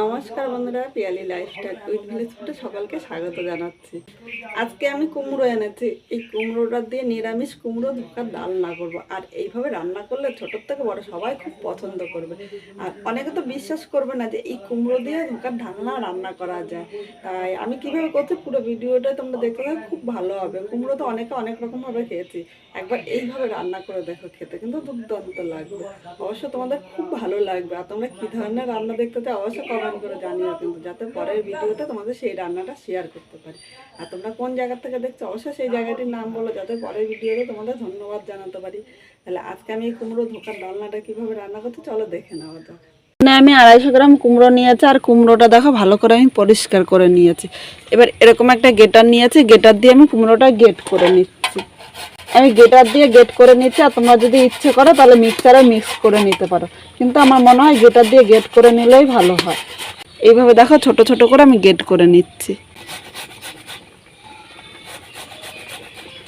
নমস্কার বন্ধুরা, Piyali lifestyle with village ফুটে সকলকে স্বাগত জানাচ্ছি। আজকে আমি কুমড়ো এনেছি। এই কুমড়োটা দিয়ে নিরামিষ কুমড়ো ধোকার ডালনা করব। আর এইভাবে রান্না করলে ছোটোর থেকে বড় সবাই খুব পছন্দ করবে। আর অনেকে তো বিশ্বাস করবে না যে এই কুমড়ো দিয়ে ধোকার ঢাকনা রান্না করা যায়। তাই আমি কীভাবে করছি পুরো ভিডিওটা তোমরা দেখতে থাকো, খুব ভালো হবে। কুমড়ো তো অনেকে অনেক রকমভাবে খেয়েছি। একবার এইভাবে রান্না করে দেখো, খেতে কিন্তু দুর্দান্ত লাগবে। অবশ্য তোমাদের খুব ভালো লাগবে। আর তোমরা কী ধরনের রান্না দেখতে চাও অবশ্যই কমেন্ট করে জানিও কিন্তু যাতে পরের ভিডিওতে তোমাদের সেই রান্নাটা শেয়ার করতে পারি। আর তোমরা কোন জায়গা থেকে দেখছ অবশ্যই সেই জায়গাটির নাম বলো, যাতে পরের ভিডিওতে তোমাদের ধন্যবাদ জানাতে পারি। তাহলে আজকে আমি এই কুমড়ো ধোকার ডালনাটা কীভাবে রান্না করতে চলো দেখে নেওয়া যাক না আমি আড়াইশো গ্রাম কুমড়ো নিয়েছি আর কুমড়োটা দেখো ভালো করে আমি পরিষ্কার করে নিয়েছি। এবার এরকম একটা গেটার নিয়েছি, গেটার দিয়ে আমি কুমড়োটা গেট করে নিচ্ছি। আমি গেটার দিয়ে গেট করে নিচ্ছি আর তোমরা যদি ইচ্ছে করো তাহলে মিক্সারে মিক্স করে নিতে পারো। কিন্তু আমার মনে হয় গেটার দিয়ে গেট করে নিলেই ভালো হয়। এইভাবে দেখো ছোট ছোট করে আমি গেট করে নিচ্ছি।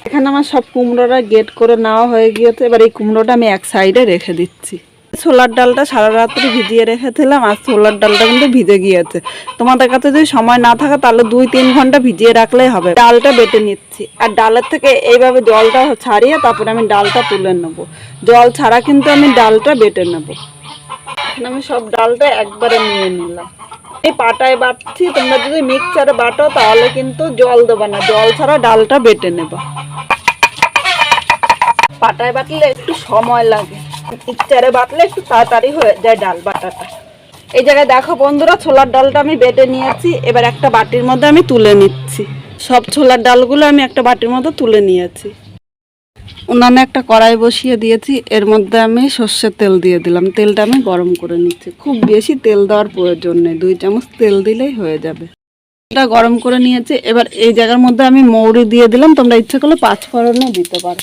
এখানে আমার সব কুমড়োটা গেট করে নেওয়া হয়ে গিয়েছে। এবার এই কুমড়োটা আমি এক সাইডে রেখে দিচ্ছি। ছোলার ডালটা সারা রাত্রি ভিজিয়ে রেখেছিলাম, আর ছোলার ডালটা কিন্তু ভিজে গিয়েছে। তোমাদের কাছে যদি সময় না থাকে, তাহলে দুই তিন ঘণ্টা ভিজিয়ে রাখলেই হবে। ডালটা বেটে নিচ্ছি, আর ডালের থেকে এইভাবে জলটা ছাড়িয়ে তারপরে আমি ডালটা তুলে নেব। জল ছাড়া কিন্তু আমি ডালটা বেটে নেব। আমি সব ডালটা একবারে নিয়ে নিলাম। এই পাটায় বাটছি, তোমরা যদি মিক্সারে বাটো, তাহলে কিন্তু জল দেবে না। জল ছাড়া ডালটা বেটে নেবা। পাটায় বাটলে একটু সময় লাগে। মিক্সচারে বাটলে একটু তাড়াতাড়ি হয়ে যায় ডাল বাটাটা। এই জায়গায় দেখো বন্ধুরা, ছোলার ডালটা আমি বেটে নিয়েছি, এবার একটা বাটির মধ্যে আমি তুলে নিচ্ছি। সব ছোলার ডালগুলো আমি একটা বাটির মধ্যে তুলে নিয়েছি। উনানে একটা কড়াই বসিয়ে দিয়েছি, এর মধ্যে আমি সর্ষের তেল দিয়ে দিলাম। তেলটা আমি গরম করে নিচ্ছি। খুব বেশি তেল দেওয়ার প্রয়োজন নেই, দুই চামচ তেল দিলেই হয়ে যাবে। এটা গরম করে নিয়েছি, এবার এই জায়গার মধ্যে আমি মৌরি দিয়ে দিলাম, তোমরা ইচ্ছে করলে পাঁচ ফোড়নও দিতে পারো।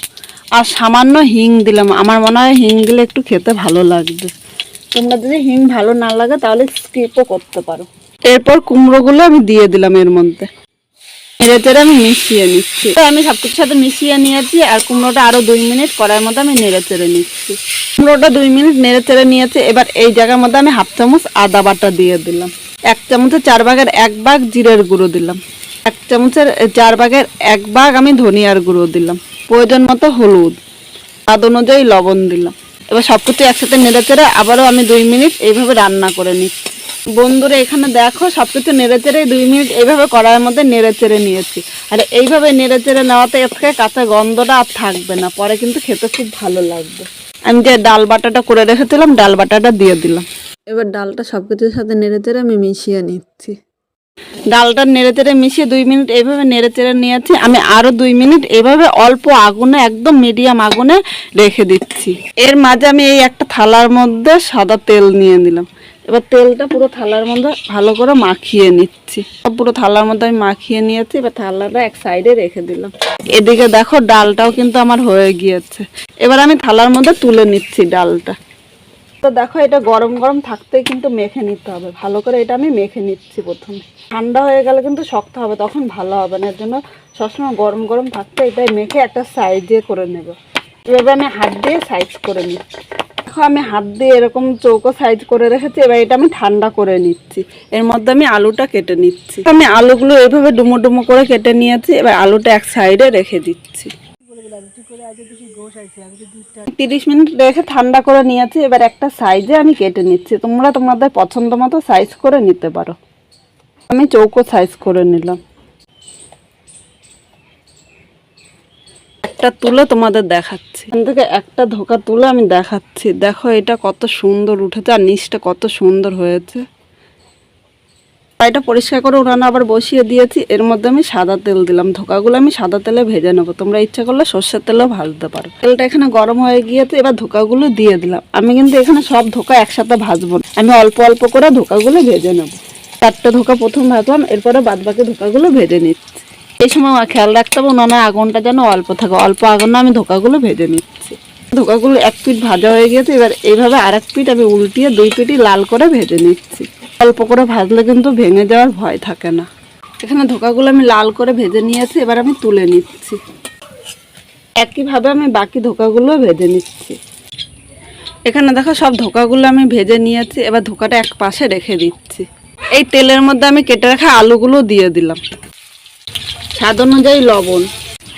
আর সামান্য হিং দিলাম। আমার মনে হয় হিং দিলে একটু খেতে ভালো লাগবে। তোমরা যদি হিং ভালো না লাগে, তাহলে স্কিপও করতে পারো। এরপর কুমড়োগুলো আমি দিয়ে দিলাম এর মধ্যে। নেড়ে চেড়ে আমি মিশিয়ে নিচ্ছি। আমি সব কিছুর সাথে মিশিয়ে নিয়েছি, আর কুমড়োটা আরও দুই মিনিট কড়াইয়ের মধ্যে আমি নেড়ে চেড়ে নিচ্ছি। কুমড়োটা দুই মিনিট নেড়ে চেড়ে নিয়েছি। এবার এই জায়গার মধ্যে আমি হাফ চামচ আদা বাটা দিয়ে দিলাম। এক চামচের চার ভাগের এক ভাগ জিরের গুঁড়ো দিলাম। এক চামচের চার ভাগের এক ভাগ আমি ধনিয়ার গুঁড়ো দিলাম। প্রয়োজন মতো হলুদ, স্বাদ অনুযায়ী লবণ দিলাম। এবার সব কিছু একসাথে নেড়ে চেড়ে আবারও আমি দুই মিনিট এইভাবে রান্না করে নিচ্ছি। বন্ধুরা, এখানে দেখো সব কিছু নেড়ে চেড়ে দুই মিনিট এইভাবে কড়াইয়ের মধ্যে নেড়ে চেড়ে নিয়েছি। আর এইভাবে নেড়ে চেড়ে নেওয়াতে আজকে কাঁচা গন্ধটা আর থাকবে না, পরে কিন্তু খেতে খুব ভালো লাগবে। আমি যে ডাল বাটাটা করে রেখেছিলাম, ডাল বাটাটা দিয়ে দিলাম। এবার ডালটা সব কিছুর সাথে নেড়ে চেড়ে আমি মিশিয়ে নিচ্ছি। ডালটা নেড়ে চেড়ে মিশিয়ে দুই মিনিট এইভাবে নেড়ে চেড়ে নিয়েছি। আমি আরও দুই মিনিট এইভাবে অল্প আগুনে, একদম মিডিয়াম আগুনে রেখে দিচ্ছি। এর মাঝে আমি এই একটা থালার মধ্যে সাদা তেল নিয়ে নিলাম। এবার তেলটা পুরো থালার মধ্যে ভালো করে মাখিয়ে নিচ্ছি। পুরো থালার মধ্যে আমি মাখিয়ে নিয়েছি, এবার থালাটা এক সাইডে রেখে দিলাম। এদিকে দেখো ডালটাও কিন্তু আমার হয়ে গিয়েছে। এবার আমি থালার মধ্যে তুলে নিচ্ছি ডালটা। তো দেখো এটা গরম গরম থাকতে কিন্তু মেখে নিতে হবে। ভালো করে এটা আমি মেখে নিচ্ছি প্রথমে। ঠান্ডা হয়ে গেলে কিন্তু শক্ত হবে, তখন ভালো হবে না। এর জন্য সবসময় গরম গরম থাকতে এটাই মেখে একটা সাইজে করে নেব। এভাবে আমি হাত দিয়ে সাইজ করে নিচ্ছি। দেখো আমি হাত দিয়ে এরকম চৌকো সাইজ করে রেখেছি, এবার এটা আমি ঠান্ডা করে নিচ্ছি। এর মধ্যে আমি আলুটা কেটে নিচ্ছি। আমি আলুগুলো এইভাবে ডুমো ডুমো করে কেটে নিয়েছি, এবার আলুটা এক সাইডে রেখে দিচ্ছি। তিরিশ মিনিট রেখে ঠান্ডা করে নিয়েছি, এবার একটা সাইজে আমি কেটে নিচ্ছি। তোমরা তোমাদের পছন্দ মতো সাইজ করে নিতে পারো। আমি চৌকো সাইজ করে নিলাম। একটা তুলে তোমাদের দেখাচ্ছি। এখান থেকে একটা ধোকা তুলে আমি দেখাচ্ছি। দেখো এটা কত সুন্দর উঠেছে, আর নিচটা কত সুন্দর হয়েছে। কড়াইটা পরিষ্কার করে উনানে আবার বসিয়ে দিয়েছি। এর মধ্যে আমি সাদা তেল দিলাম। ধোকাগুলো আমি সাদা তেলে ভেজে নেব। তোমরা ইচ্ছা করলে সর্ষের তেলেও ভাজতে পারো। তেলটা এখানে গরম হয়ে গিয়েছে, এবার ধোকাগুলো দিয়ে দিলাম। আমি কিন্তু এখানে সব ধোকা একসাথে ভাজবো আমি অল্প অল্প করে ধোকাগুলো ভেজে নেব। চারটে ধোকা প্রথম ভাজলাম, এরপরে বাদ বাকি ধোকাগুলো ভেজে নিচ্ছি। এই সময় আমার খেয়াল রাখতে হবে, উনানে আগুনটা যেন অল্প থাকে। অল্প আগুনে আমি ধোকাগুলো ভেজে নিচ্ছি। ধোকাগুলো এক পিঠ ভাজা হয়ে গিয়েছে, এবার এইভাবে আর এক পিঠ আমি উল্টিয়ে দুই পিঠই লাল করে ভেজে নিচ্ছি। অল্প করে ভাজলে কিন্তু ভেঙে যাওয়ার ভয় থাকে না। এখানে ধোকাগুলো আমি লাল করে ভেজে নিয়েছি, এবার আমি তুলে নিচ্ছি। একইভাবে আমি বাকি ধোকাগুলো ভেজে নিচ্ছি। এখানে দেখো সব ধোকাগুলো আমি ভেজে নিয়েছি, এবার ধোকাটা এক পাশে রেখে দিচ্ছি। এই তেলের মধ্যে আমি কেটে রাখা আলুগুলো দিয়ে দিলাম। স্বাদ অনুযায়ী লবণ,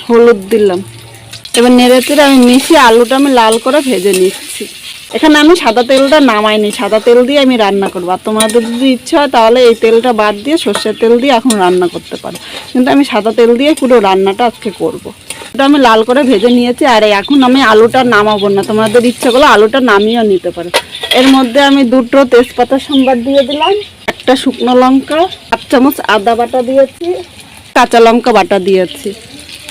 হলুদ দিলাম। এবার নেড়ে চেড়ে আমি মিশিয়ে আলুটা আমি লাল করে ভেজে নিচ্ছি। এখানে আমি সাদা তেলটা নামাইনি। সাদা তেল দিয়ে আমি রান্না করব। আর তোমাদের যদি ইচ্ছা হয়, তাহলে এই তেলটা বাদ দিয়ে সর্ষের তেল দিয়ে এখন রান্না করতে পারো। কিন্তু আমি সাদা তেল দিয়ে পুরো রান্নাটা আজকে করব। ওটা আমি লাল করে ভেজে নিয়েছি, আর এখন আমি আলুটা নামাবো না। তোমাদের ইচ্ছা করলে আলুটা নামিয়েও নিতে পারো। এর মধ্যে আমি দুটো তেজপাতা সম্বাদ দিয়ে দিলাম, একটা শুকনো লঙ্কা এক চামচ আদা বাটা দিয়েছি, কাঁচা লঙ্কা বাটা দিয়েছি।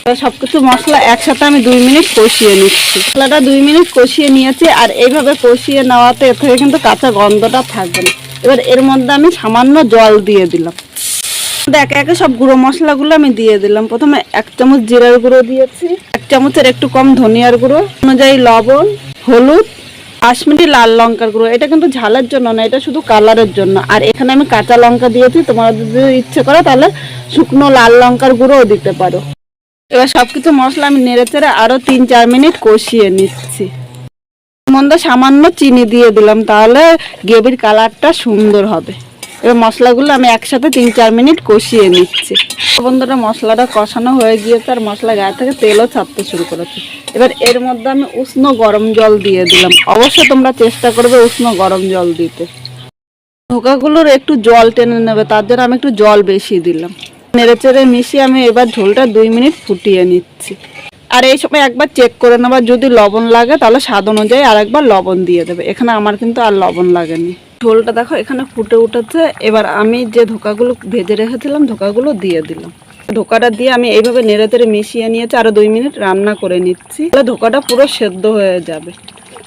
সব কিছু মশলা একসাথে আমি দুই মিনিট কষিয়ে নিচ্ছি। মশলাটা দুই মিনিট কষিয়ে নিয়েছি আর এইভাবে কষিয়ে নেওয়াতে এর থেকে কিন্তু কাঁচা গন্ধটা থাকবে না। এবার এর মধ্যে আমি সামান্য জল দিয়ে দিলাম। একে একে সব গুঁড়ো মশলাগুলো আমি দিয়ে দিলাম। প্রথমে এক চামচ জিরার গুঁড়ো দিয়েছি। এক চামচের একটু কম ধনিয়ার গুঁড়ো, অনুযায়ী লবণ, হলুদ, কাশ্মীরি লাল লঙ্কার গুঁড়ো। এটা কিন্তু ঝালের জন্য না, এটা শুধু কালারের জন্য। আর এখানে আমি কাঁচা লঙ্কা দিয়েছি, তোমার যদি ইচ্ছে করে তাহলে শুকনো লাল লঙ্কার গুঁড়োও দিতে পারো। এবার সব কিছু মশলা আমি নেড়ে চেড়ে আরও তিন, চার মিনিট কষিয়ে নিচ্ছি। মধ্যে সামান্য চিনি দিয়ে দিলাম, তাহলে গ্রেভির কালারটা সুন্দর হবে। এবার মশলাগুলো আমি একসাথে তিন, চার মিনিট কষিয়ে নিচ্ছি। বন্ধুরা, মশলাটা কষানো হয়ে গিয়েছে আর মশলা গায়ে থেকে তেলও ছাড়তে শুরু করেছে। এবার এর মধ্যে আমি উষ্ণ গরম জল দিয়ে দিলাম। অবশ্যই তোমরা চেষ্টা করবে উষ্ণ গরম জল দিতে। ধোকাগুলোর একটু জল টেনে নেবে, তার জন্য আমি একটু জল বেশি দিলাম। নেড়ে চেড়ে মিশিয়ে আমি এবার ঝোলটা দুই মিনিট ফুটিয়ে নিচ্ছি। আর এই সময় একবার চেক করে নেবার যদি লবণ লাগে তাহলে স্বাদ অনুযায়ী আর একবার লবণ দিয়ে দেবে। এখানে আমার কিন্তু আর লবণ লাগেনি। ঝোলটা দেখো, এখানে ফুটে উঠেছে। এবার আমি যে ধোকাগুলো ভেজে রেখেছিলাম, ধোকাগুলো দিয়ে দিলাম। ধোকাটা দিয়ে আমি এইভাবে নেড়ে তেড়ে মিশিয়ে নিয়েছি আরও দুই মিনিট রান্না করে নিচ্ছি। তাহলে ধোকাটা পুরো সেদ্ধ হয়ে যাবে।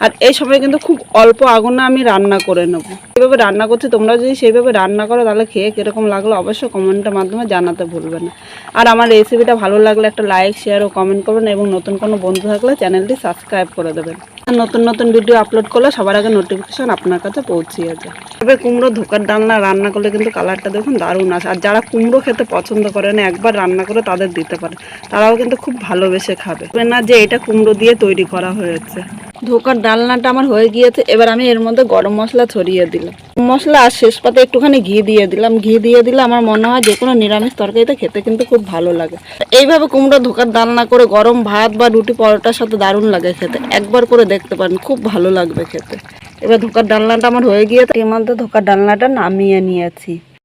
আর এই সময় কিন্তু খুব অল্প আগুনে আমি রান্না করে নেব। এইভাবে রান্না করছি, তোমরা যদি সেইভাবে রান্না করো, তাহলে খেয়ে কীরকম লাগল অবশ্যই কমেন্টের মাধ্যমে জানাতে ভুলবে না। আর আমার রেসিপিটা ভালো লাগলে একটা লাইক শেয়ার ও কমেন্ট করবেন এবং নতুন কোনো বন্ধু থাকলে চ্যানেলটি সাবস্ক্রাইব করে দেবেন। নতুন নতুন ভিডিও আপলোড করলে সবার আগে নোটিফিকেশন আপনার কাছে পৌঁছিয়ে যায়। তবে কুমড়ো ধোকার ডালনা রান্না করলে কিন্তু কালারটা দেখুন দারুণ আসে। আর যারা কুমড়ো খেতে পছন্দ করে না, একবার রান্না করে তাদের দিতে পারে। তারাও কিন্তু খুব ভালোবেসে খাবে। না যে এটা কুমড়ো দিয়ে তৈরি করা হয়েছে। ধোকার ডালনাটা আমার হয়ে গিয়েছে। এবার আমি এর মধ্যে গরম মশলা ছড়িয়ে দিলাম। মশলা আর শেষ পাতে একটুখানি ঘি দিয়ে দিলাম। ঘি দিয়ে দিলে আমার মনে হয় যে কোনো নিরামিষ তরকারিতে খেতে কিন্তু খুব ভালো লাগে। এইভাবে কুমড়ো ধোকার ডালনা করে গরম ভাত বা রুটি পরোটার সাথে দারুণ লাগে খেতে। একবার করে দেখতে পারেন, খুব ভালো লাগবে খেতে। এবার ধোকার ডালনাটা আমার হয়ে গিয়েছে। এর মধ্যে ধোকার ডালনাটা নামিয়ে নিয়েছি।